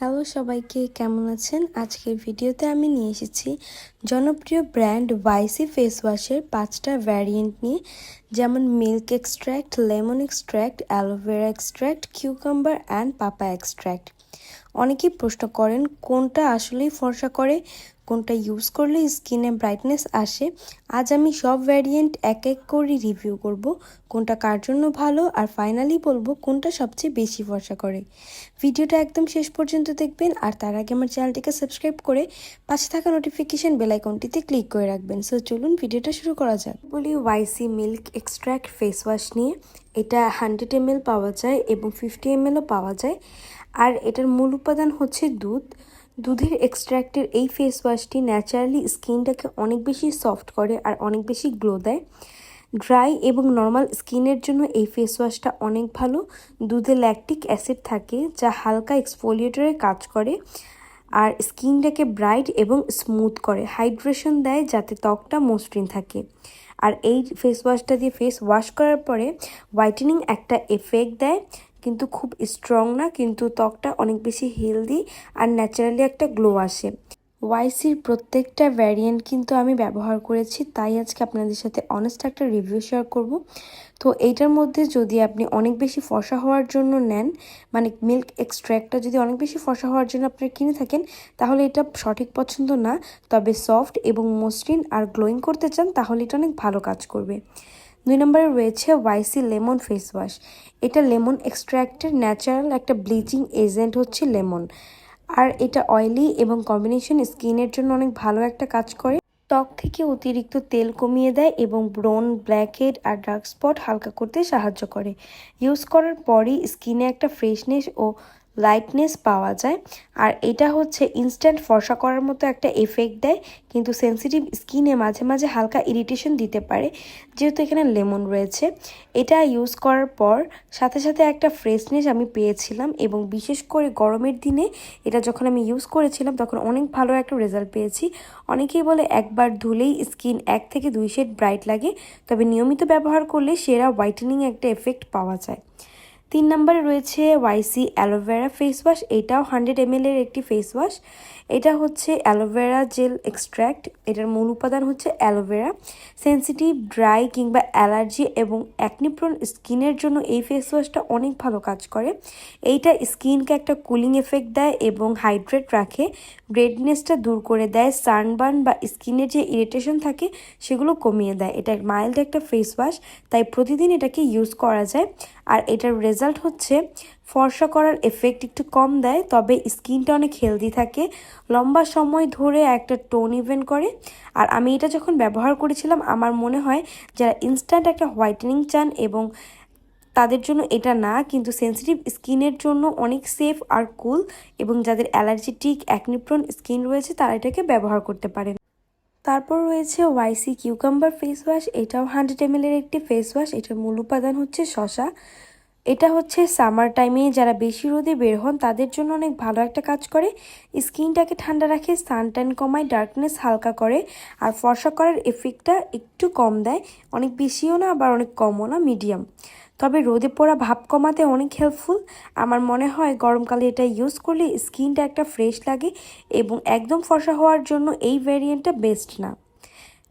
Hello সবাইকে, কেমন আছেন? আজকের ভিডিওতে আমি নিয়ে এসেছি জনপ্রিয় ব্র্যান্ড ওয়াইসি ফেস ওয়াশের পাঁচটা ভ্যারিয়েন্ট নিয়ে, যেমন milk extract lemon extract aloe vera extract cucumber and papaya extract অনেকেই প্রশ্ন করেন, কোনটা আসলেই ফর্সা করে? কোনটা ইউজ করলে স্কিনে ব্রাইটনেস আসে, আজ আমি সব ভ্যারিয়েন্ট এক এক করে রিভিউ করব, কোনটা কার জন্য ভালো আর ফাইনালি বলব কোনটা সবচেয়ে বেশি ভরসা করে। ভিডিওটা একদম শেষ পর্যন্ত দেখবেন আর তার আগে আমার চ্যানেলটিকে সাবস্ক্রাইব করে পাশে থাকা নোটিফিকেশন বেলাইকনটিতে ক্লিক করে রাখবেন। সো চলুন ভিডিওটা শুরু করা যাক। বলি YC milk extract face wash নিয়ে, এটা হান্ড্রেড এম পাওয়া যায় এবং ফিফটি এম পাওয়া যায়। আর এটার মূল উপাদান হচ্ছে দুধ। দুধের এক্সট্র্যাক্টের এই ফেস ওয়াশটি ন্যাচারালি স্কিনটাকে অনেক বেশি সফট করে আর অনেক বেশি গ্লো দেয়। ড্রাই এবং নর্মাল স্কিনের জন্য এই ফেস ওয়াশটা অনেক ভালো। দুধে ল্যাকটিক অ্যাসিড থাকে, যা হালকা এক্সফোলিয়েটরে কাজ করে আর স্কিনটাকে ব্রাইট এবং স্মুথ করে হাইড্রেশন দেয়, যাতে ত্বকটা মসৃণ থাকে। আর এই ফেস ওয়াশটা দিয়ে ফেস ওয়াশ করার পরে হোয়াইটেনিং একটা এফেক্ট দেয় কিন্তু খুব স্ট্রং না, কিন্তু ত্বকটা অনেক বেশি হেলদি আর ন্যাচারালি একটা গ্লো আসে। ওয়াইসির প্রত্যেকটা ভ্যারিয়েন্ট কিন্তু আমি ব্যবহার করেছি, তাই আজকে আপনাদের সাথে অনেস্ট একটা রিভিউ শেয়ার করব। তো এইটার মধ্যে যদি আপনি অনেক বেশি ফসা হওয়ার জন্য নেন মানে মিল্ক এক্সট্র্যাক্টটা যদি অনেক বেশি ফসা হওয়ার জন্য আপনারা কিনে থাকেন, তাহলে এটা সঠিক পছন্দ না। তবে সফট এবং মসৃণ আর গ্লোয়িং করতে চান, তাহলে এটা অনেক ভালো কাজ করবে। দুই নম্বরে রয়েছে ওয়াইসি লেমন ফেস ওয়াশ এটা লেমন এক্সট্র্যাক্টের ন্যাচারাল একটা ব্লিচিং এজেন্ট হচ্ছে লেমন। আর এটা অয়েলি এবং কম্বিনেশন স্কিনের জন্য অনেক ভালো একটা কাজ করে। ত্বক থেকে অতিরিক্ত তেল কমিয়ে দেয় এবং ব্রন ব্ল্যাকহেড আর ডার্ক স্পট হালকা করতে সাহায্য করে। ইউজ করার পরই স্কিনে একটা ফ্রেশনেস ও লাইটনেস পাওয়া যায়। আর এটা হচ্ছে ইনস্ট্যান্ট ফর্সা করার মতো একটা এফেক্ট দেয়, কিন্তু সেন্সিটিভ স্কিনে মাঝে মাঝে হালকা ইরিটেশন দিতে পারে, যেহেতু এখানে লেমন রয়েছে। এটা ইউজ করার পর সাথে সাথে একটা ফ্রেশনেস আমি পেয়েছিলাম এবং বিশেষ করে গরমের দিনে এটা যখন আমি ইউজ করেছিলাম, তখন অনেক ভালো একটা রেজাল্ট পেয়েছি। অনেকেই বলে একবার ধুলেই স্কিন এক থেকে দুই শেড ব্রাইট লাগে, তবে নিয়মিত ব্যবহার করলে সেরা হোয়াইটেনিং একটা এফেক্ট পাওয়া যায়। তিন নম্বরে রয়েছে YC aloe vera face wash এটাও হান্ড্রেড এর একটি ফেস ওয়াশ এটা হচ্ছে অ্যালোভেরা জেল এক্সট্র্যাক্ট এটার মূল উপাদান হচ্ছে অ্যালোভেরা সেন্সিটিভ ড্রাই কিংবা অ্যালার্জি এবং অ্যাকনিপ্রন স্কিনের জন্য এই ফেস ওয়াশটা অনেক ভালো কাজ করে। এইটা স্কিনকে একটা কুলিং এফেক্ট দেয় এবং হাইড্রেট রাখে। ব্রেডনেসটা দূর করে দেয় সানবার্ন বা স্কিনের যে ইরিটেশন থাকে, সেগুলো কমিয়ে দেয়। এটা মাইল্ড একটা ফেস ওয়াশ তাই প্রতিদিন এটাকে ইউজ করা যায়। আর এটার রেজাল্ট হচ্ছে ফর্সা করার এফেক্ট একটু কম দেয়, তবে স্কিনটা অনেক হেলদি থাকে। লম্বা সময় ধরে একটা টোন ইভেন্ট করে। আর আমি এটা যখন ব্যবহার করেছিলাম, আমার মনে হয় যারা ইনস্ট্যান্ট একটা হোয়াইটেনিং চান এবং তাদের জন্য এটা না, কিন্তু সেন্সিটিভ স্কিনের জন্য অনেক সেফ আর কুল এবং যাদের অ্যালার্জেটিক অ্যাকনিপ্রন স্কিন রয়েছে, তারা এটাকে ব্যবহার করতে পারেন। তারপর রয়েছে ওয়াইসি কিউকাম্বার ফেস ওয়াশ এটাও হান্ড্রেড এম এর একটি ফেস ওয়াশ এটার মূল উপাদান হচ্ছে শশা। এটা হচ্ছে সামার টাইমে যারা বেশি রোদে বের হন, তাদের জন্য অনেক ভালো একটা কাজ করে। স্কিনটাকে ঠান্ডা রাখে সানটাইন কমায় ডার্কনেস হালকা করে। আর ফর্সা করার এফেক্টটা একটু কম দেয়। অনেক বেশিও না, আবার অনেক কমও না মিডিয়াম তবে রোদে পড়া ভাব কমাতে অনেক হেল্পফুল আমার মনে হয় গরমকালে এটা ইউজ করলে স্কিনটা একটা ফ্রেশ লাগে এবং একদম ফর্সা হওয়ার জন্য এই ভ্যারিয়েন্টটা বেস্ট না।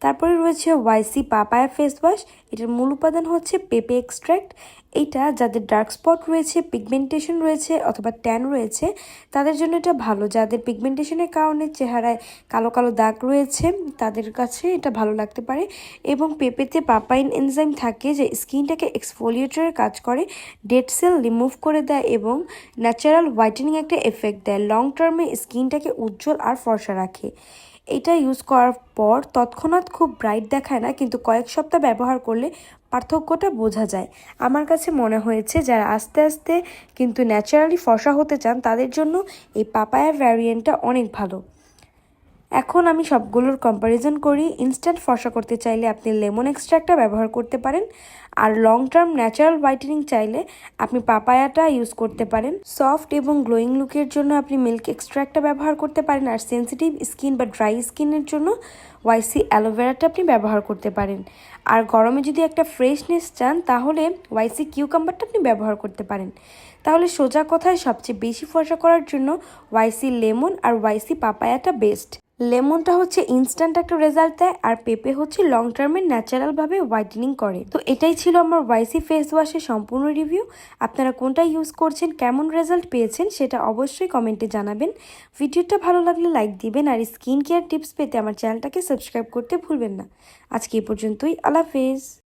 তারপরে রয়েছে ওয়াইসি পাপায়া ফেস ওয়াশ এটার মূল উপাদান হচ্ছে পেপে এক্সট্র্যাক্ট এইটা যাদের ডার্ক স্পট রয়েছে পিগমেন্টেশন রয়েছে অথবা ট্যান রয়েছে, তাদের জন্য এটা ভালো। যাদের পিগমেন্টেশনের কারণে চেহারায় কালো কালো দাগ রয়েছে, তাদের কাছে এটা ভালো লাগতে পারে। এবং পেঁপেতে পাপাইন এনজাইম থাকে যে স্কিনটাকে এক্সফোলিয়েটরের কাজ করে ডেড সেল রিমুভ করে দেয় এবং ন্যাচারাল হোয়াইটেনিং একটা এফেক্ট দেয়। লং টার্মে স্কিনটাকে উজ্জ্বল আর ফর্সা রাখে। এটা ইউজ করার পর তৎক্ষণাৎ খুব ব্রাইট দেখায় না, কিন্তু কয়েক সপ্তাহ ব্যবহার করলে পার্থক্যটা বোঝা যায়। আমার কাছে মনে হয়েছে যারা আস্তে আস্তে কিন্তু ন্যাচারালি ফসা হতে চান, তাদের জন্য এই পাপায়া ভ্যারিয়েন্টটা অনেক ভালো। এখন আমি সবগুলোর কম্প্যারিজন করি। ইনস্ট্যান্ট ফর্সা করতে চাইলে আপনি লেমন এক্সট্রাক্টটা ব্যবহার করতে পারেন। আর লং টার্ম ন্যাচারাল হোয়াইটেনিং চাইলে আপনি পাপায়াটা ইউজ করতে পারেন। সফট এবং গ্লোয়িং লুকের জন্য আপনি মিল্ক এক্সট্রাক্টটা ব্যবহার করতে পারেন। আর সেন্সিটিভ স্কিন বা ড্রাই স্কিনের জন্য ওয়াইসি অ্যালোভেরাটা আপনি ব্যবহার করতে পারেন। আর গরমে যদি একটা ফ্রেশনেস চান, তাহলে ওয়াইসি কিউকাম্বারটা আপনি ব্যবহার করতে পারেন। তাহলে সোজা কথায় সবচেয়ে বেশি ফর্সা করার জন্য ওয়াইসি লেমন আর ওয়াইসি পাপায়াটা বেস্ট লেমনটা হচ্ছে ইনস্ট্যান্ট একটা রেজাল্ট দেয় আর পেঁপে হচ্ছে লং টার্মে ন্যাচারালভাবে হোয়াইটেনিং করে। তো এটাই ছিল আমার ওয়াইসি ফেস ওয়াশের সম্পূর্ণ রিভিউ আপনারা কোনটা ইউজ করছেন, কেমন রেজাল্ট পেয়েছেন, সেটা অবশ্যই কমেন্টে জানাবেন। ভিডিওটা ভালো লাগলে লাইক দিবেন আর স্কিন কেয়ার টিপস পেতে আমার চ্যানেলটাকে সাবস্ক্রাইব করতে ভুলবেন না। আজকে এই পর্যন্তই। আল্লাহ হাফেজ।